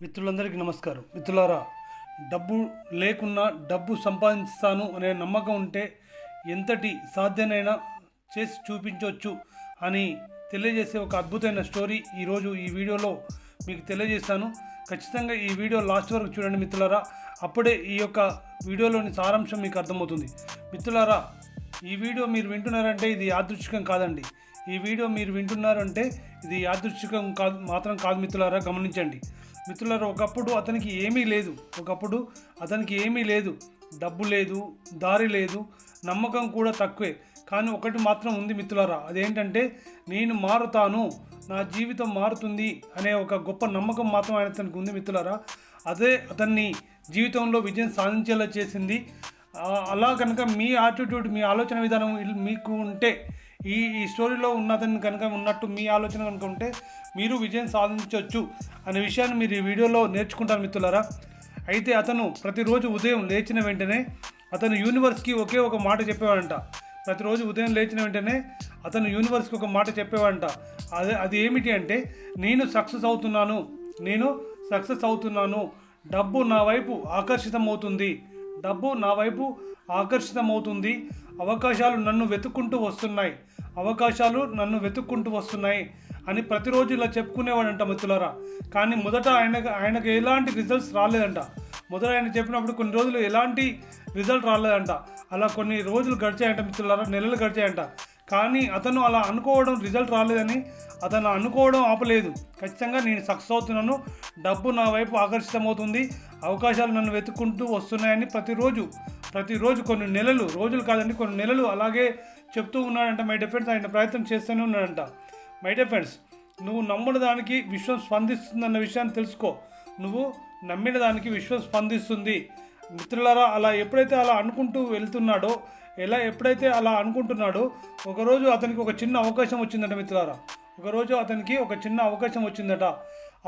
మిత్రులందరికీ నమస్కారం. మిత్రులారా డబ్బు లేకున్నా డబ్బు సంపాదిస్తాను అనే నమ్మకం ఉంటే ఎంతటి సాధ్యనైనా చేసి చూపించవచ్చు అని తెలియజేసే ఒక అద్భుతమైన స్టోరీ ఈరోజు ఈ వీడియోలో మీకు తెలియజేస్తాను. ఖచ్చితంగా ఈ వీడియో లాస్ట్ వరకు చూడండి మిత్రులారా. అప్పుడే ఈ యొక్క వీడియోలోని సారాంశం మీకు అర్థమవుతుంది. మిత్రులారా ఈ వీడియో మీరు వింటున్నారంటే ఇది యాదృచ్ఛికం కాదండి. ఈ వీడియో మీరు వింటున్నారంటే ఇది యాదృచ్ఛికం కాదు మాత్రం కాదు మిత్రులారా గమనించండి. మిత్రులారా ఒకప్పుడు అతనికి ఏమీ లేదు. ఒకప్పుడు అతనికి ఏమీ లేదు. డబ్బు లేదు దారి లేదు నమ్మకం కూడా తక్కువే. కానీ ఒకటి మాత్రం ఉంది మిత్రులారా అదేంటంటే నేను మారుతాను నా జీవితం మారుతుంది అనే ఒక గొప్ప నమ్మకం మాత్రం ఆయన అతనికి ఉంది మిత్రులారా. అదే అతన్ని జీవితంలో విజయం సాధించేలా చేసింది. అలా కనుక మీ యాటిట్యూడ్ మీ ఆలోచన విధానం మీకు ఉంటే ఈ ఈ స్టోరీలో ఉన్నదని కనుక ఉన్నట్టు మీ ఆలోచన కనుక ఉంటే మీరు విజయం సాధించవచ్చు అనే విషయాన్ని మీరు ఈ వీడియోలో నేర్చుకుంటారు మిత్రులారా. అయితే అతను ప్రతిరోజు ఉదయం లేచిన వెంటనే అతను యూనివర్స్కి ఒకే ఒక మాట చెప్పేవాడంట. ప్రతిరోజు ఉదయం లేచిన వెంటనే అతను యూనివర్స్కి ఒక మాట చెప్పేవాడంట. అదే అది ఏమిటి అంటే నేను సక్సెస్ అవుతున్నాను నేను సక్సెస్ అవుతున్నాను డబ్బు నా వైపు ఆకర్షితమవుతుంది డబ్బు నా వైపు ఆకర్షితమవుతుంది అవకాశాలు నన్ను వెతుక్కుంటూ వస్తున్నాయి అవకాశాలు నన్ను వెతుక్కుంటూ వస్తున్నాయి అని ప్రతిరోజు ఇలా చెప్పుకునేవాడంట మిత్రులారా. కానీ మొదట ఆయనకు ఆయనకు ఎలాంటి రిజల్ట్స్ రాలేదంట. మొదట ఆయన చెప్పినప్పుడు కొన్ని రోజులు ఎలాంటి రిజల్ట్ రాలేదంట. అలా కొన్ని రోజులు గడిచాయంట మిత్రులారా నెలలు గడిచాయంట. కానీ అతను అలా అనుకోవడం రిజల్ట్ రాలేదని అతను అనుకోవడం ఆపలేదు. ఖచ్చితంగా నేను సక్సెస్ అవుతున్నాను. డబ్బు నా వైపు ఆకర్షితమవుతుంది. అవకాశాలు నన్ను వెతుక్కుంటూ వస్తున్నాయని ప్రతిరోజు ప్రతిరోజు కొన్ని నెలలు రోజులు కాదండి కొన్ని నెలలు అలాగే చెప్తూ ఉన్నాడంట మై డిఫెండ్స్ ఆయన ప్రయత్నం చేస్తూనే ఉన్నాడంట. మై డిఫెండ్స్ నువ్వు నమ్మిన దానికి విశ్వం స్పందిస్తుందన్న విషయాన్ని తెలుసుకో. నువ్వు నమ్మిన దానికి విశ్వం స్పందిస్తుంది. మిత్రులారా అలా ఎప్పుడైతే అలా అనుకుంటూ వెళ్తున్నాడో ఎలా ఎప్పుడైతే అలా అనుకుంటున్నాడో ఒకరోజు అతనికి ఒక చిన్న అవకాశం వచ్చిందట మిత్రులారా. ఒకరోజు అతనికి ఒక చిన్న అవకాశం వచ్చిందట.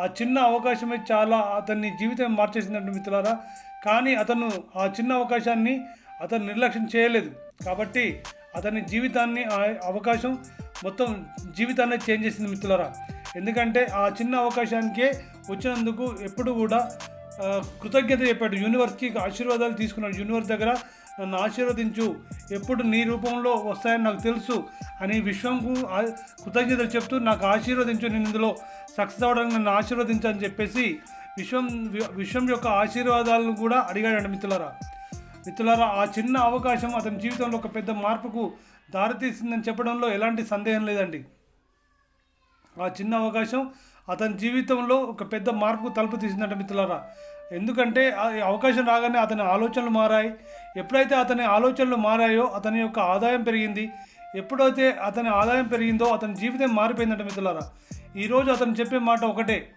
ఆ చిన్న అవకాశమే చాలా అతన్ని జీవితం మార్చేసిందంట మిత్రులారా. కానీ అతను ఆ చిన్న అవకాశాన్ని అతను నిర్లక్ష్యం చేయలేదు. కాబట్టి అతని జీవితాన్ని ఆ అవకాశం మొత్తం జీవితాన్ని చేంజ్ చేసింది మిత్రులారా. ఎందుకంటే ఆ చిన్న అవకాశానికే వచ్చినందుకు ఎప్పుడు కూడా కృతజ్ఞత చెప్పాడు. యూనివర్స్కి ఆశీర్వాదాలు తీసుకున్నాడు. యూనివర్స్ దగ్గర నన్ను ఆశీర్వదించు. ఎప్పుడు నీ రూపంలో వస్తాయని నాకు తెలుసు అని విశ్వంకు కృతజ్ఞతలు చెప్తూ నాకు ఆశీర్వదించు. నేను ఇందులో సక్సెస్ అవ్వడానికి నన్ను ఆశీర్వదించు అని చెప్పేసి విశ్వం వి- విశ్వం యొక్క ఆశీర్వాదాలను కూడా అడిగాడు మిత్రులారా. మిత్రులారా ఆ చిన్న అవకాశం అతని జీవితంలో ఒక పెద్ద మార్పుకు దారితీసిందని చెప్పడంలో ఎలాంటి సందేహం లేదండి. ఆ చిన్న అవకాశం అతని జీవితంలో ఒక పెద్ద మార్పు తలుపు తీసిందంట మిత్రులారా. ఎందుకంటే అవకాశం రాగానే అతని ఆలోచనలు మారాయి. ఎప్పుడైతే అతని ఆలోచనలు మారాయో అతని యొక్క ఆదాయం పెరిగింది. ఎప్పుడైతే అతని ఆదాయం పెరిగిందో అతని జీవితం మారిపోయిందంట మిత్రులారా. ఈరోజు అతను చెప్పే మాట ఒకటే.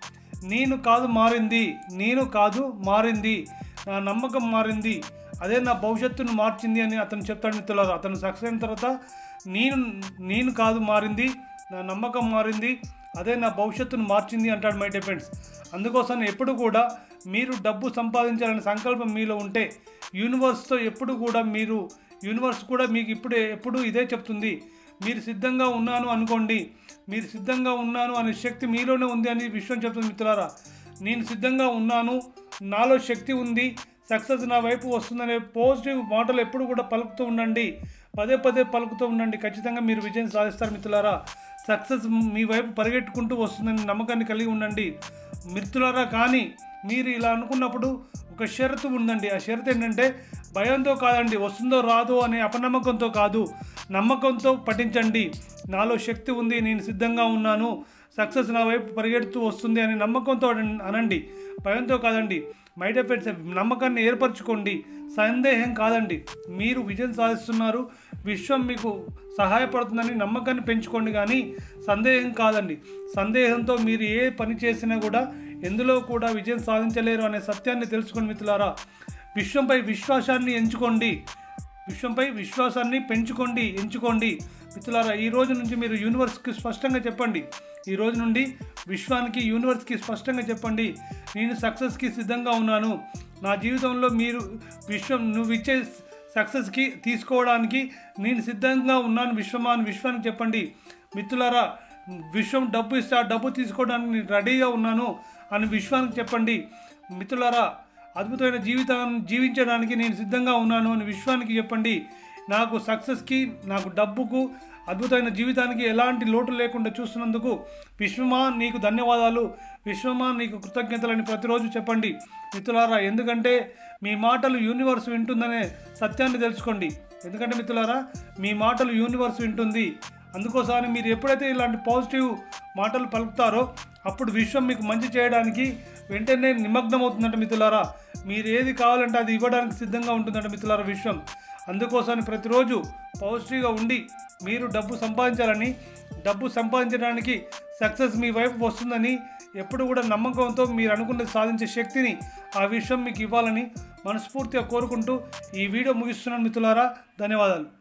నేను కాదు మారింది. నేను కాదు మారింది. నా నమ్మకం మారింది. అదే నా భవిష్యత్తును మార్చింది అని అతను చెప్తాడు మిత్రులారా. అతను సక్సెస్ అయిన తర్వాత నేను నేను కాదు మారింది. నా నమ్మకం మారింది. అదే నా భవిష్యత్తును మార్చింది అంటాడు మై డిఫెండ్స్ అందుకోసం ఎప్పుడు కూడా మీరు డబ్బు సంపాదించాలనే సంకల్పం మీలో ఉంటే యూనివర్స్తో ఎప్పుడు కూడా మీరు యూనివర్స్ కూడా మీకు ఇప్పుడు ఎప్పుడు ఇదే చెప్తుంది. మీరు సిద్ధంగా ఉన్నాను అనుకోండి. మీరు సిద్ధంగా ఉన్నాను అనే శక్తి మీలోనే ఉంది అని విశ్వం చెప్తుంది మిత్రులారా. నేను సిద్ధంగా ఉన్నాను నాలో శక్తి ఉంది సక్సెస్ నా వైపు వస్తుందనే పాజిటివ్ మాటలు ఎప్పుడు కూడా పలుకుతూ ఉండండి. పదే పదే పలుకుతూ ఉండండి. ఖచ్చితంగా మీరు విజయం సాధిస్తారు మిత్రులారా. సక్సెస్ మీ వైపు పరిగెట్టుకుంటూ వస్తుందని నమ్మకాన్ని కలిగి ఉండండి. మిత్రులారా కానీ మీరు ఇలా అనుకున్నప్పుడు ఒక షరతు ఉందండి. ఆ షరతు ఏంటంటే భయంతో కాదండి వస్తుందో రాదో అనే అపనమ్మకంతో కాదు. నమ్మకంతో పఠించండి. నాలో శక్తి ఉంది నేను సిద్ధంగా ఉన్నాను. సక్సెస్ నా వైపు పరిగెడుతూ వస్తుంది అనే నమ్మకంతో అనండి. భయంతో కాదండి. మైట్ ఎఫెక్ట్స్ నమ్మకాన్ని ఏర్పరచుకోండి. సందేహం కాదండి. మీరు విజయం సాధిస్తున్నారు. విశ్వం మీకు సహాయపడుతుందని నమ్మకాన్ని పెంచుకోండి కానీ సందేహం కాదండి. సందేహంతో మీరు ఏ పని చేసినా కూడా ఎందులో కూడా విజయం సాధించలేరు అనే సత్యాన్ని తెలుసుకోండి మిత్రులారా విశ్వంపై విశ్వాసాన్ని ఎంచుకోండి. విశ్వంపై విశ్వాసాన్ని పెంచుకోండి ఎంచుకోండి. మిత్రులారా ఈ రోజు నుంచి మీరు యూనివర్స్కి స్పష్టంగా చెప్పండి. ఈ రోజు నుండి విశ్వానికి యూనివర్స్కి స్పష్టంగా చెప్పండి. నేను సక్సెస్కి సిద్ధంగా ఉన్నాను. నా జీవితంలో మీరు విశ్వం నువ్వు ఇచ్చే సక్సెస్కి తీసుకోవడానికి నేను సిద్ధంగా ఉన్నాను. విశ్వమా అని విశ్వానికి చెప్పండి. మిత్రులారా విశ్వం డబ్బు ఇస్తా డబ్బు తీసుకోవడానికి నేను రెడీగా ఉన్నాను అని విశ్వానికి చెప్పండి. మిత్రులారా అద్భుతమైన జీవితాన్ని జీవించడానికి నేను సిద్ధంగా ఉన్నాను అని విశ్వానికి చెప్పండి. నాకు సక్సెస్కి నాకు డబ్బుకు అద్భుతమైన జీవితానికి ఎలాంటి లోటు లేకుండా చూస్తున్నందుకు విశ్వమా నీకు ధన్యవాదాలు. విశ్వమా నీకు కృతజ్ఞతలని ప్రతిరోజు చెప్పండి. మిత్రులారా ఎందుకంటే మీ మాటలు యూనివర్స్ వింటుందనే సత్యాన్ని తెలుసుకోండి. ఎందుకంటే మిత్రులారా మీ మాటలు యూనివర్స్ వింటుంది. అందుకోసమని మీరు ఎప్పుడైతే ఇలాంటి పాజిటివ్ మాటలు పలుకుతారో అప్పుడు విశ్వం మీకు మంచి చేయడానికి వెంటనే నిమగ్నం అవుతుందంట మిత్రులారా. మీరు ఏది కావాలంటే అది ఇవ్వడానికి సిద్ధంగా ఉంటుందంట మిత్రులారా విశ్వం. అందుకోసం ప్రతిరోజు పౌష్టిగా ఉండి మీరు డబ్బు సంపాదించాలని డబ్బు సంపాదించడానికి సక్సెస్ మీ వైపు వస్తుందని ఎప్పుడు కూడా నమ్మకంతో మీరు అనుకున్నది సాధించే శక్తిని ఆ విషయం మీకు ఇవ్వాలని మనస్ఫూర్తిగా కోరుకుంటూ ఈ వీడియో ముగిస్తున్నాను మిత్రులారా. ధన్యవాదాలు.